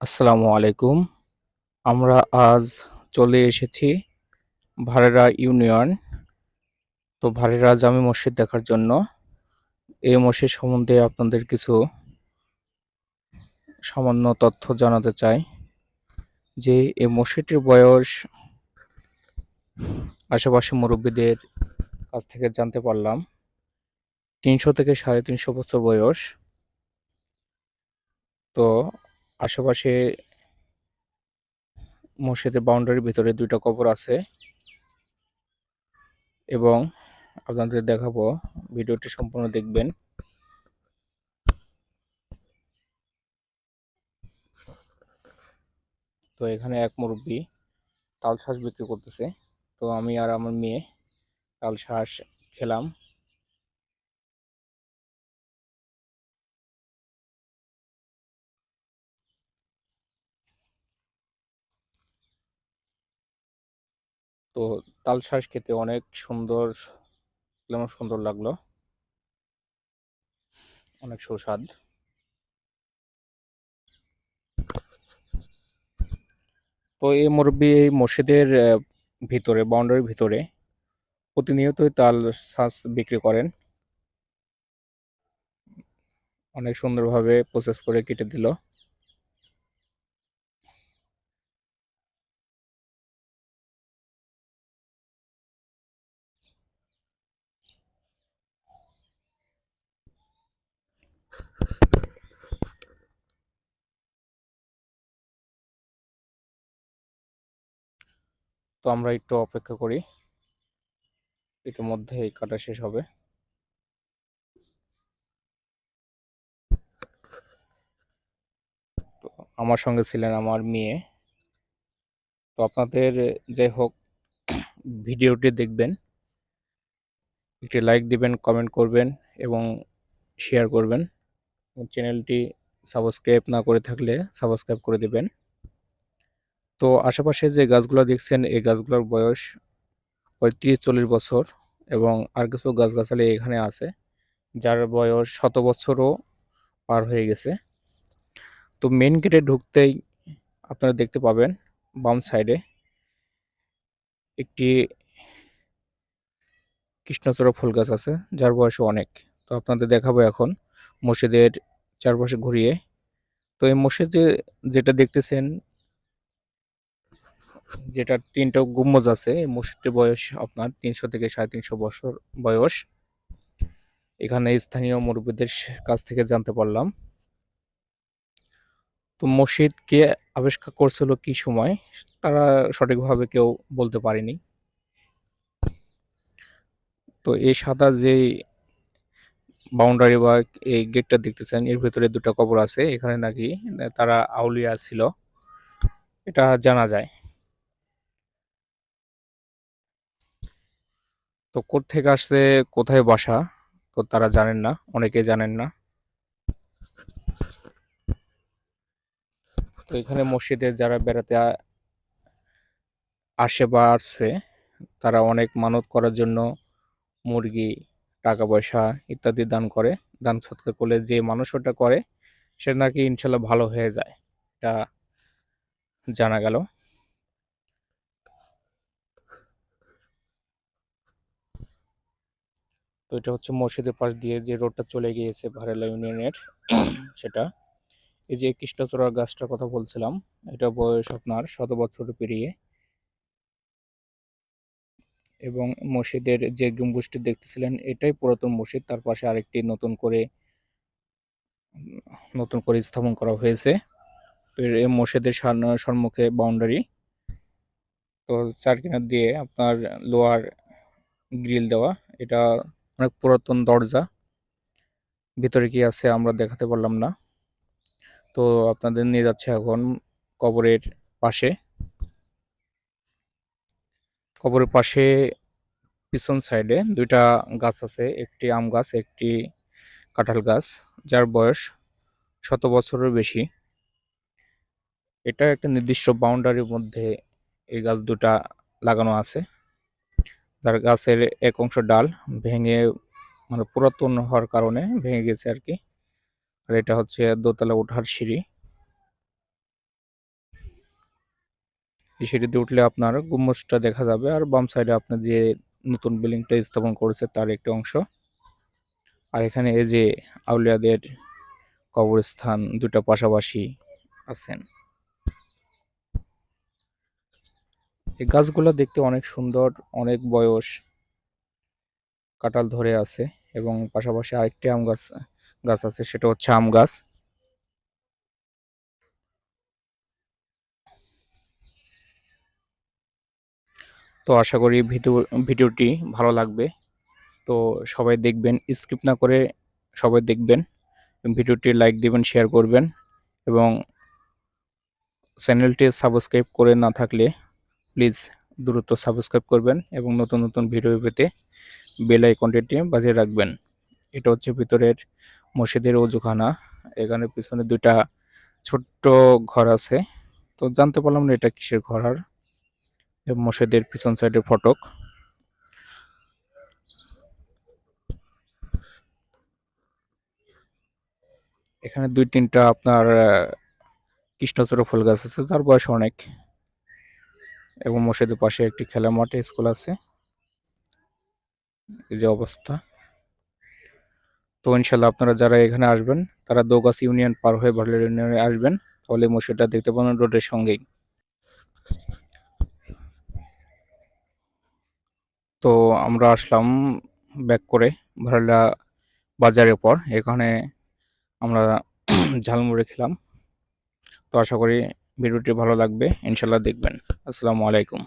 আসসালামু আলাইকুম। আমরা আজ চলে এসেছি ভারেরা ইউনিয়ন। তো ভারেরা জামি মসজিদ দেখার জন্য। এই মসজিদ সম্বন্ধে আপনাদের কিছু সামান্য তথ্য জানাতে চাই যে এই মসজিদটির বয়স আশেপাশে মুরব্বীদের কাছ থেকে জানতে পারলাম। তিনশো থেকে সাড়ে তিনশো বছর বয়স। তো আশেপাশে মসজিদের বাউন্ডারির ভিতরে দুইটা কবর আছে। এবং আপনাদের দেখাবো, ভিডিওটি সম্পূর্ণ দেখবেন। তো এখানে এক মুরব্বী তাল বিক্রি করতেছে। তো আমি আর আমার মেয়ে তাল শাঁস খেলাম। তো তাল শাঁস খেতে অনেক সুন্দর যেমন সুন্দর লাগল? অনেক সুস্বাদ। তো এই মুরব্বী এই মসজিদের ভিতরে বাউন্ডারির ভিতরে প্রতিনিয়তই তাল শাঁস বিক্রি করেন। অনেক সুন্দরভাবে প্রসেস করে কেটে দিল। তো আমরা একটু অপেক্ষা করি। ইতিমধ্যে এই কাটা শেষ হবে। তো আমার সঙ্গে ছিলেন আমার মেয়ে। তো আপনাদের যাই হোক, ভিডিওটি দেখবেন, একটি লাইক দিবেন কমেন্ট করবেন এবং শেয়ার করবেন। চ্যানেলটি সাবস্ক্রাইব না করে থাকলে সাবস্ক্রাইব করে দিবেন। তো আশেপাশে যে গাছগুলো দেখছেন, এই গাছগুলোর বয়স পঁয়ত্রিশ চল্লিশ বছর এবং আর কিছু গাছগাছালি এখানে আছে, যার বয়স শত বছরও পার হয়ে গেছে। তো মেন গেটে ঢুকতেই আপনারা দেখতে পাবেন, বাম সাইডে একটি কৃষ্ণচূড়া ফুল গাছ আছে, যার বয়স অনেক। তো আপনাদের দেখাবো এখন মসজিদের চারপাশে ঘুরিয়ে। তো এই মসজিদে যেটা দেখতেছেন যেটা তিনটা গুম্বজ আছে মসজিদটির বয়স আপনার তিনশো থেকে সাড়ে তিনশো বছর বয়স। এখানে স্থানীয় মুরব্বীদের কাছ থেকে জানতে পারলাম। তো মসজিদ কে আবিষ্কার করছিল কি সময়? তারা সঠিকভাবে কেউ বলতে পারেনি। তো এই সাদা যে বাউন্ডারি বা এই গেটটা দেখতেছেন, এর ভিতরে দুটো কবর আছে। এখানে নাকি তারা আউলিয়া ছিল। এটা জানা যায়। তো থেকে আসছে, কোথায় বাসা? তো তারা জানেন না অনেকে জানেন না। তো এখানে মসজিদে যারা বেড়াতে আসে বা আসছে, তারা অনেক মানত করার জন্য মুরগি টাকা পয়সা ইত্যাদি দান করে, দান সৎকার করলে যে মানুষ ওটা করে, সে নাকি ইনশাল্লাহ ভালো হয়ে যায়। এটা জানা গেল। তো এটা হচ্ছে মসজিদের পাশ দিয়ে যে রোডটা চলে গিয়েছে ভারেলা ইউনিয়নের সেটা। এই যে কৃষ্ণচূড়া গাছটার কথা বলছিলাম এটা বয়স আপনার শত বছর পেরিয়ে। এবং মসজিদের যে গম্বুজটি দেখতেছিলেন এটাই পুরাতন মসজিদ তার পাশে আরেকটি নতুন করে নতুন করে স্থাপন করা হয়েছে। তো এই মসজিদের সম্মুখে বাউন্ডারি তো চার কিনার দিয়ে আপনার লোয়ার গ্রিল দেওয়া এটা অনেক পুরাতন দরজা। ভিতরে কি আছে, আমরা দেখাতে পারলাম না। তো আপনাদের নিয়ে যাচ্ছে এখন কবরের পাশে। কবরের পাশে পিছন সাইডে দুইটা গাছ আছে, একটি আম গাছ, একটি কাঁঠাল গাছ, যার বয়স শত বছরের বেশি। এটা একটা নির্দিষ্ট বাউন্ডারির মধ্যে এই গাছ দুটা লাগানো আছে। যার গাছের এক অংশ ডাল ভেঙে মানে পুরাতন হওয়ার কারণে ভেঙে গেছে আর কি। আর এটা হচ্ছে দোতলা ওঠার সিঁড়ি। এই সিঁড়িতে উঠলে আপনার গুম্বজটা দেখা যাবে আর বাম সাইডে আপনার যে নতুন বিল্ডিংটা স্থাপন করেছে তার একটি অংশ। আর এখানে এই যে আউলিয়াদের কবরস্থান দুটা পাশাপাশি আছেন। এই গাছগুলো দেখতে অনেক সুন্দর, অনেক বয়স কাঁঠাল ধরে আছে এবং পাশাপাশি আরেকটি আম গাছ গাছ আছে, সেটা হচ্ছে আম গাছ। তো আশা করি ভিডিও, ভিডিওটি ভালো লাগবে। তো সবাই দেখবেন, স্কিপ না করে সবাই দেখবেন, ভিডিওটি লাইক দিবেন, শেয়ার করবেন এবং চ্যানেলটি সাবস্ক্রাইব করে না থাকলে প্লিজ দ্রুত সাবস্ক্রাইব করবেন এবং নতুন নতুন ভিডিও পেতে বেল আইকনটি বাজিয়ে রাখবেন। এটা হচ্ছে ভিতরের মসজিদের অজুখানা। এখানে পিছনে দুইটা ছোট্ট ঘর আছে। তো জানতে পারলাম না এটা কিসের ঘর আর। মসজিদের পিছন সাইডে ফটক। এখানে দুই তিনটা আপনার কৃষ্ণচূড়া ফুল গাছ আছে, যার বয়স অনেক। এবং মসজিদের পাশে একটি খেলা মাঠে, স্কুল আছে। এই যে অবস্থা। তো ইনশাল্লাহ আপনারা যারা এখানে আসবেন, তারা দোগাছ ইউনিয়ন পার হয়ে ভার্লের ইউনিয়নে আসবেন। তাহলে মসজিদটা দেখতে পাবেন রোডের সঙ্গেই। তো আমরা আসলাম ব্যাক করে ভারলা বাজারের পর। এখানে আমরা ঝালমুড়ি খেলাম। তো আশা করি ভিডিওটি ভালো লাগবে ইনশাল্লাহ দেখবেন। আসসালামু আলাইকুম।